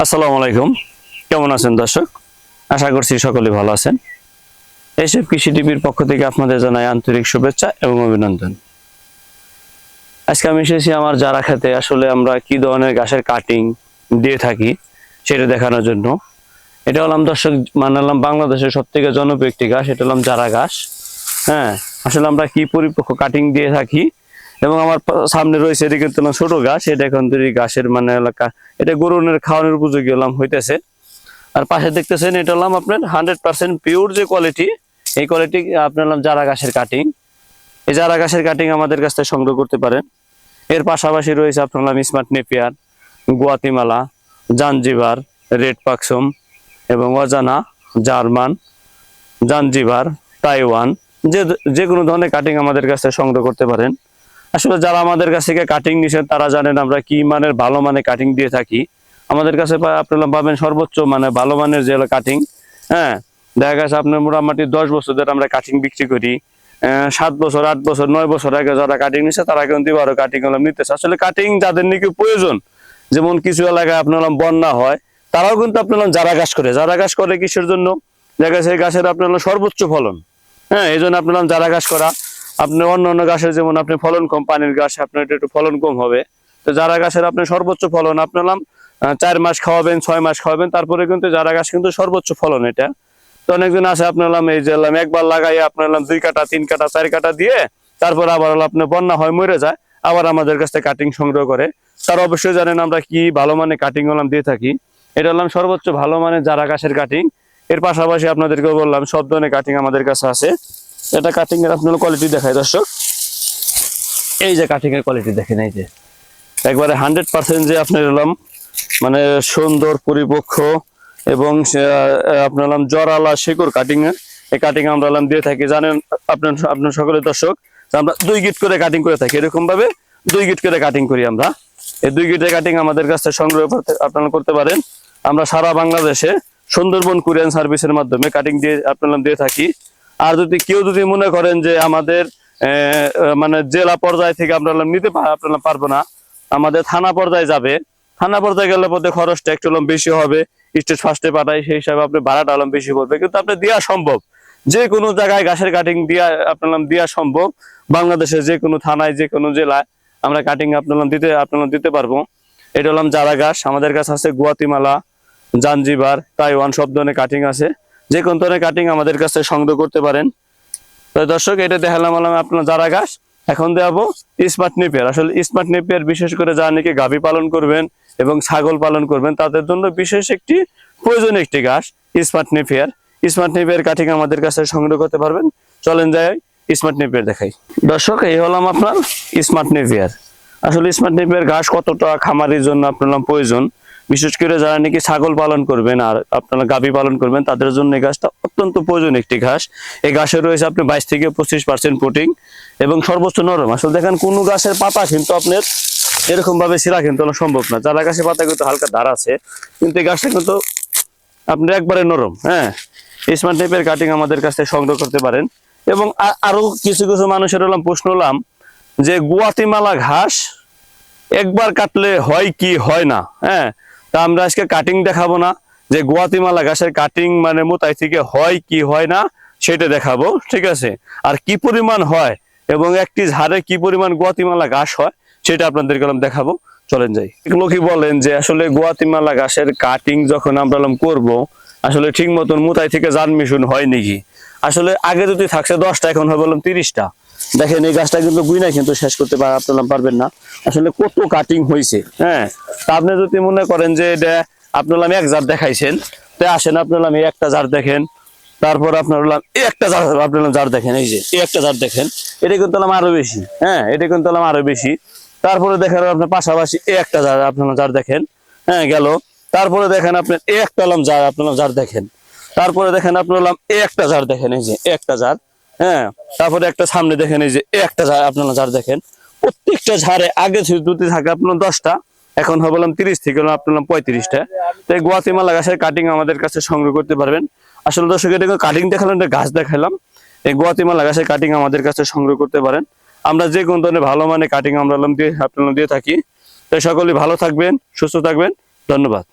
আসসালামু আলাইকুম। কেমন আছেন দর্শক? আশা করছি সকলে ভালো আছেন। এইসব কৃষি টিভির পক্ষ থেকে আপনাদের জানাই আন্তরিক শুভেচ্ছা এবং অভিনন্দন। আজকে আমি এসেছি আমার যারা খেতে। আসলে আমরা কি ধরনের গাছের কাটিং দিয়ে থাকি সেটা দেখানোর জন্য। এটা হলাম দর্শক মানালাম বাংলাদেশের সব থেকে জনপ্রিয় একটি গাছ, এটা হলাম জারা গাছ। হ্যাঁ আসলে আমরা কি পরিপক্ক কাটিং দিয়ে থাকি এবং আমার সামনে রয়েছে এটা কিন্তু ছোট গাছ এটা এখন তৈরি গাছের মানে এলাকা। এটা গরুনের খাওয়ানোর উপযোগী হলাম হইতেছে। আর পাশে দেখতেছেন, এটা হলাম আপনার হান্ড্রেড পার্সেন্ট পিওর যে কোয়ালিটি এই কোয়ালিটি আপনার হলাম জারা গাছের কাটিং এই জারা গাছের কাটিং আমাদের কাছ থেকে সংগ্রহ করতে পারেন। এর পাশাপাশি রয়েছে আপনার হলাম smart Napier Guatemala Zanzibar red পাকসম এবং অজানা, জার্মান, জাঞ্জিবার তাইওয়ান যে যে কোনো ধরনের কাটিং আমাদের কাছ সংগ্রহ করতে পারেন। আসলে যারা আমাদের কাছ থেকে কাটিং নিছেন, তারা জানেন আমরা কি মানের ভালো মানের কাটিং দিয়ে থাকি। আমাদের কাছে আপনারা পাবেন সর্বোচ্চ মানে ভালো মানের যে কাটিং হ্যাঁ? দেখা গেছে আপনার মোটামুটি দশ বছর ধরে আমরা কাটিং বিক্রি করি। সাত বছর, আট বছর, নয় বছর আগে যারা কাটিং নিছে, তারা কিন্তু এবারও কাটিং হলাম নিতেছে। আসলে কাটিং যাদের নাকি প্রয়োজন, যেমন কিছু এলাকায় আপনার বন্যা হয়, তারাও কিন্তু আপনার যারা গাছ করে। যারা গাছ করে কিসের জন্য? দেখা গেছে গাছের আপনার সর্বোচ্চ ফলন হ্যাঁ? এই জন্য আপনার যারা গাছ করা আপনি অন্য অন্য গাছের, যেমন আপনি ফলন কম, পানির গাছ, আপনার একটু ফলন কম হবে। তো যারা গাছের আপনি সর্বোচ্চ ফলন আপনার চার মাস খাওয়াবেন, ছয় মাস খাওয়াবেন, তারপরে কিন্তু যারা গাছ কিন্তু সর্বোচ্চ ফলন এটা। তো অনেকদিন আছে আপনার এই যে একবার লাগাই আপনার দুই কাটা, তিন কাটা, চার কাটা দিয়ে, তারপর আবার আপনার বন্যা হয়, মরে যায়, আবার আমাদের কাছ থেকে কাটিং সংগ্রহ করে। তার অবশ্যই জানেন আমরা কি ভালো মানে কাটিং হলাম দিয়ে থাকি। এটা হলাম সর্বোচ্চ ভালো মানের যারা গাছের কাটিং এর পাশাপাশি আপনাদেরকে বললাম, সব ধরনের কাটিং আমাদের কাছে আছে। এটা কাটিং এর আপনার কোয়ালিটি দেখায়, দর্শক। এই যে কাটিং এর কোয়ালিটি দেখেন, এই যে। একবারে হান্ড্রেড পার্সেন্ট যে আপনার হলাম মানে সুন্দর পরিপক্ষ এবং আপনার জরালা শেকড় কাটিং এই কাটিং আমরা হলাম দিয়ে থাকি, জানেন আপনার আপনার সকলের দর্শক আমরা দুই গিট করে কাটিং করে থাকি এরকম ভাবে দুই গিট করে কাটিং করি আমরা। এই দুই গিটের কাটিং আমাদের কাছে সংগ্রহ করতে, আপনারা করতে পারেন। আমরা সারা বাংলাদেশে সুন্দরবন কুরিয়ান সার্ভিসের মাধ্যমে কাটিং দিয়ে, আপনারা দিয়ে থাকি। আর যদি কেউ যদি মনে করেন যে আমাদের মানে জেলা পর্যায় থেকে আপনারা নিতে আপনারা পারব না, আমাদের থানা পর্যায়ে যাবে। থানা পর্যায়ে গেলে পথে খরচটা একটু বেশি হবে স্টেজ ফার্স্টে পাঠাই সেই হিসাবে আপনি ভাড়াটা হলাম বেশি পড়বে। কিন্তু আপনি দেওয়া সম্ভব। যে কোনো জায়গায় গাছের কাটিং দিয়া, আপনার দেওয়া সম্ভব। বাংলাদেশের যে কোনো থানায় যে কোনো জেলায় আমরা কাটিং আপনার দিতে আপনার দিতে পারব। এটা হলাম জারা গাছ আমাদের কাছে আছে গুয়াতিমালা, জাঞ্জিবার, তাইওয়ান সব ধরনের কাটিং আছে। যে কোন ধরনের কাটিং আমাদের কাছে সংগ্রহ করতে পারেন। দর্শক, এটা দেখালাম আপনার যারা গাছ এখন দেখাবো স্মার্ট নেপিয়ার আসলে স্মার্ট নেপিয়ার বিশেষ করে যারা নাকি গাভী পালন করবেন এবং ছাগল পালন করবেন, তাদের জন্য বিশেষ একটি প্রয়োজনীয় একটি গাছ smart Napier smart Napier cutting আমাদের কাছে সংগ্রহ করতে পারবেন। চলেন যাই স্মার্ট নেপিয়ার দেখাই। দর্শক, এই হলাম আপনার স্মার্ট নেপিয়ার আসলে স্মার্ট নেপিয়ার ঘাস কতটা খামারের জন্য আপনার প্রয়োজন? বিশেষ করে যারা নাকি ছাগল পালন করবেন আর আপনারা গাভী পালন করবেন, তাদের জন্য এই গাছটা অত্যন্ত প্রয়োজন একটি ঘাস। এই ঘাসে রয়েছে আপনি বাইশ থেকে পঁচিশ পার্সেন্ট প্রোটিন এবং সর্বোচ্চ নরম। আসলে দেখেন, কোনো গাছের পাতা কিন্তু আপনার এরকম ভাবে ছিঁড়া কিন্তু সম্ভব না। যারা গাছের পাতা কিন্তু হালকা ধার আছে, কিন্তু এই গাছটা কিন্তু আপনি একবারে নরম হ্যাঁ? স্মার্ট টাইপের কাটিং আমাদের কাছ থেকে সংগ্রহ করতে পারেন। এবং আরও কিছু কিছু মানুষের হলাম প্রশ্ন হলাম যে, গুয়াতিমালা ঘাস একবার কাটলে হয় কি, হয় না হ্যাঁ? তা আমরা আজকে কাটিং দেখাবো না, যে গুয়াতিমালা গাছের কাটিং মানে মোতাই থেকে হয় কি হয় না, সেটা দেখাবো, ঠিক আছে? আর কি পরিমাণ হয় এবং একটি ঝাড়ে কি পরিমাণ গুয়াতিমালা ঘাস হয়, সেটা আপনাদেরকে হলাম দেখাবো। চলেন যাই। কি বলেন যে আসলে গুয়াতিমালা গাছের কাটিং যখন আমরা করব, আসলে ঠিক মতন মোতাই থেকে জান মিশন হয় নাকি? আসলে আগে যদি থাকছে দশটা, এখন হবে বললাম তিরিশটা। দেখেন, এই গাছটা কিন্তু গুইনা কিন্তু শেষ করতে আপনারা পারবেন না। আসলে কত কাটিং হয়েছে হ্যাঁ? তা আপনি যদি মনে করেন যে এটা আপনার আমি এক জার দেখাইছেন তাই আসেন, আপনার আমি একটা জার দেখেন। তারপর আপনার হলাম এই একটা জার আপনার জার দেখেন, এই যে, এই একটা জার দেখেন। এটা কিন্তু হলাম আরও বেশি হ্যাঁ? এটা কিন্তু হলাম আরও বেশি। তারপরে দেখেন, আপনার পাশাপাশি এই একটা জার আপনার জার দেখেন হ্যাঁ গেল। তারপরে দেখেন, আপনার এই একটা হলাম জার আপনার জার দেখেন। তারপরে দেখেন, আপনার হলাম এই একটা জার দেখেন, এই যে একটা জার হ্যাঁ তারপরে একটা সামনে দেখেন এই যে একটা ঝাড়, আপনারা ঝাড় দেখেন। প্রত্যেকটা ঝাড়ে আগে যদি থাকে, আপনার দশটা, এখন বললাম তিরিশ থেকে হলো আপনার পঁয়ত্রিশটা। তো এই গুয়াতিমালা গাছের কাটিং আমাদের কাছে সংগ্রহ করতে পারবেন। আসলে দর্শক, এটা কাটিং দেখালাম গাছ দেখালাম। এই গুয়াতিমালা গাছের কাটিং আমাদের কাছে সংগ্রহ করতে পারেন। আমরা যে কোন ধরনের ভালো মানে কাটিং আমরা দিয়ে, আপনারা দিয়ে থাকি। তাই সকলে ভালো থাকবেন, সুস্থ থাকবেন। ধন্যবাদ।